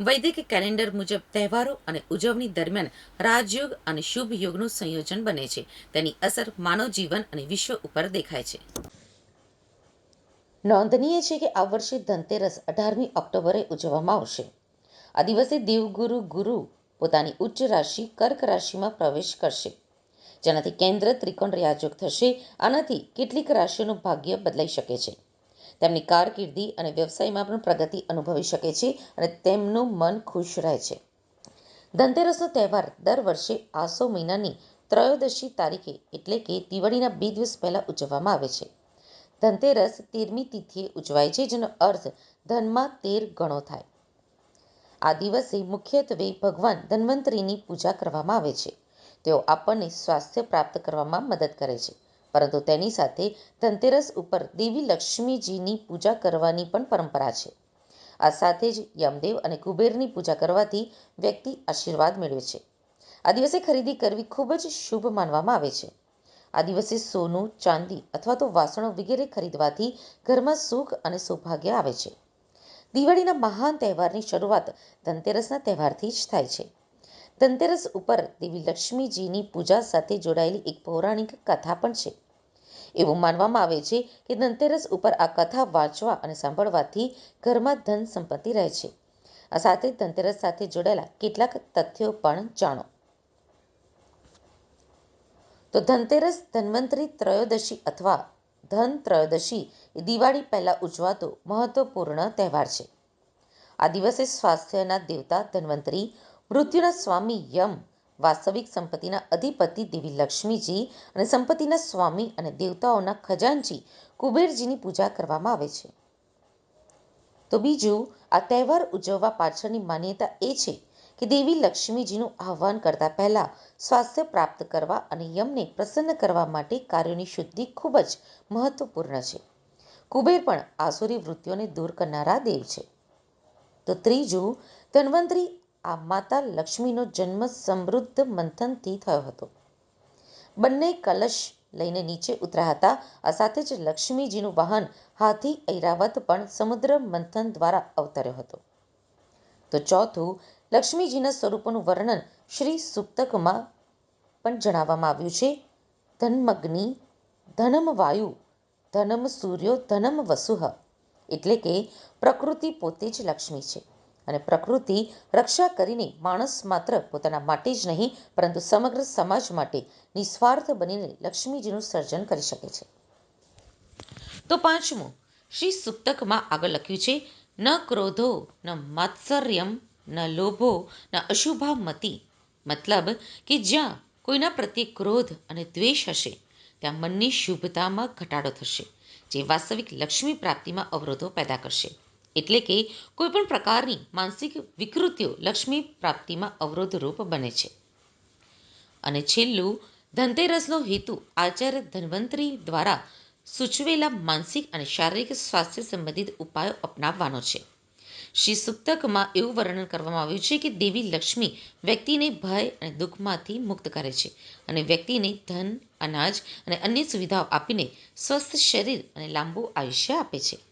વૈદિક કેલેન્ડર મુજબ તહેવારો અને ઉજવણી દરમિયાન રાજયોગ અને શુભ યોગનું સંયોજન બને છે. તેની અસર માનવ જીવન અને વિશ્વ ઉપર દેખાય છે. નોંધનીય છે કે આ વર્ષે ધનતેરસ અઢારમી ઓક્ટોબરે ઉજવવામાં આવશે. આ દિવસે દેવગુરુ ગુરુ પોતાની ઉચ્ચ રાશિ કર્ક રાશિમાં પ્રવેશ કરશે. જેનાથી કેન્દ્ર ત્રિકોણ રાજયોગ થશે. આનાથી કેટલીક રાશિઓનું ભાગ્ય બદલાઈ શકે છે. તેમની કારકિર્દી અને વ્યવસાયમાં પણ પ્રગતિ અનુભવી શકે છે અને તેમનું મન ખુશ રહે છે. ધનતેરસનો તહેવાર દર વર્ષે આસો મહિનાની ત્રયોદશી તારીખે એટલે કે દિવાળીના બે દિવસ પહેલાં ઉજવવામાં આવે છે. ધનતેરસ તેરમી તિથિએ ઉજવાય છે, જેનો અર્થ ધનમાં તેર ગણો થાય. આ દિવસે મુખ્યત્વે ભગવાન ધન્વંતરીની પૂજા કરવામાં આવે છે. તેઓ આપણને સ્વાસ્થ્ય પ્રાપ્ત કરવામાં મદદ કરે છે. પરંતુ તેની સાથે ધનતેરસ ઉપર દેવી લક્ષ્મીજીની પૂજા કરવાની પણ પરંપરા છે. આ સાથે જ યમદેવ અને કુબેરની પૂજા કરવાથી વ્યક્તિ આશીર્વાદ મેળવે છે. આ દિવસે ખરીદી કરવી ખૂબ જ શુભ માનવામાં આવે છે. આ દિવસે સોનું, ચાંદી અથવા તો વાસણો વગેરે ખરીદવાથી ઘરમાં સુખ અને સૌભાગ્ય આવે છે. દિવાળીના મહાન તહેવારની શરૂઆત ધનતેરસના તહેવારથી જ થાય છે. ધનતેરસ ઉપર દેવી લક્ષ્મીજીની પૂજા સાથે જોડાયેલી એક પૌરાણિક કથા પણ છે. એવું માનવામાં આવે છે કે ધનતેરસ ઉપર આ કથા વાંચવા અને સાંભળવાથી ઘરમાં ધન સંપત્તિ રહે છે. આ સાથે ધનતેરસ સાથે જોડાયેલા કેટલાક તથ્યો પણ જાણો. તો ધનતેરસ ધન્વંતરી ત્રયોદશી અથવા ધન ત્રયોદશી એ દિવાળી પહેલા ઉજવાતો મહત્વપૂર્ણ તહેવાર છે. આ દિવસે સ્વાસ્થ્યના દેવતા ધન્વંતરી મૃત્યુના સ્વામી યમ વાસ્તવિક સંપત્તિના અધિપતિ દેવી લક્ષ્મીજી અને સંપત્તિના સ્વામી અને દેવતાઓના ખજાનજી કુબેરજીની પૂજા કરવામાં આવે છે. તો બીજું, આ તહેવાર ઉજવવા પાછળની માન્યતા એ છે કે દેવી લક્ષ્મીજીનું આહ્વાન કરતા પહેલા સ્વાસ્થ્ય પ્રાપ્ત કરવા અને યમને પ્રસન્ન કરવા માટે કાર્યોની શુદ્ધિ ખૂબ જ મહત્વપૂર્ણ છે. કુબેર પણ આસુરી વૃત્તિઓને દૂર કરનારા દેવ છે. તો ત્રીજું, ધન્વંતરી આ માતા લક્ષ્મીનો જન્મ સમૃદ્ધ મંથનથી થયો હતો. બંને કલશ લઈને નીચે ઉતર્યા હતા. આ સાથે જ લક્ષ્મીજીનું વાહન હાથી ઐરાવત પણ સમુદ્ર મંથન દ્વારા અવતર્યો હતો. તો ચોથું, લક્ષ્મીજીના સ્વરૂપોનું વર્ણન શ્રી સુક્તકમાં પણ જણાવવામાં આવ્યું છે. ધનમગ્નિ ધનમ વાયુ ધનમ સૂર્યો ધનમ વસુહ એટલે કે પ્રકૃતિ પોતે જ લક્ષ્મી છે. અને પ્રકૃતિ રક્ષા કરીને માણસ માત્ર પોતાના માટે જ નહીં, પરંતુ સમગ્ર સમાજ માટે નિસ્વાર્થ બનીને લક્ષ્મીજીનું સર્જન કરી શકે છે. તો પાંચમું, શ્રી સુપ્તકમાં આગળ લખ્યું છે, ન ક્રોધો, ન માત્સર્યમ, ન લોભો, ન અશુભા મતિ મતલબ કે જ્યાં કોઈના પ્રત્યે ક્રોધ અને દ્વેષ હશે, ત્યાં મનની શુભતામાં ઘટાડો થશે, જે વાસ્તવિક લક્ષ્મી પ્રાપ્તિમાં અવરોધો પેદા કરશે. એટલે કે કોઈપણ પ્રકારની માનસિક વિકૃતિઓ લક્ષ્મી પ્રાપ્તિમાં અવરોધરૂપ બને છે. અને છેલ્લું, ધનતેરસનો હેતુ આચાર્ય ધન્વંતરી દ્વારા સૂચવેલા માનસિક અને શારીરિક સ્વાસ્થ્ય સંબંધિત ઉપાયો અપનાવવાનો છે. શ્રી સુક્તકમાં એવું વર્ણન કરવામાં આવ્યું છે કે દેવી લક્ષ્મી વ્યક્તિને ભય અને દુઃખમાંથી મુક્ત કરે છે અને વ્યક્તિને ધન, અનાજ અને અન્ય સુવિધાઓ આપીને સ્વસ્થ શરીર અને લાંબુ આયુષ્ય આપે છે.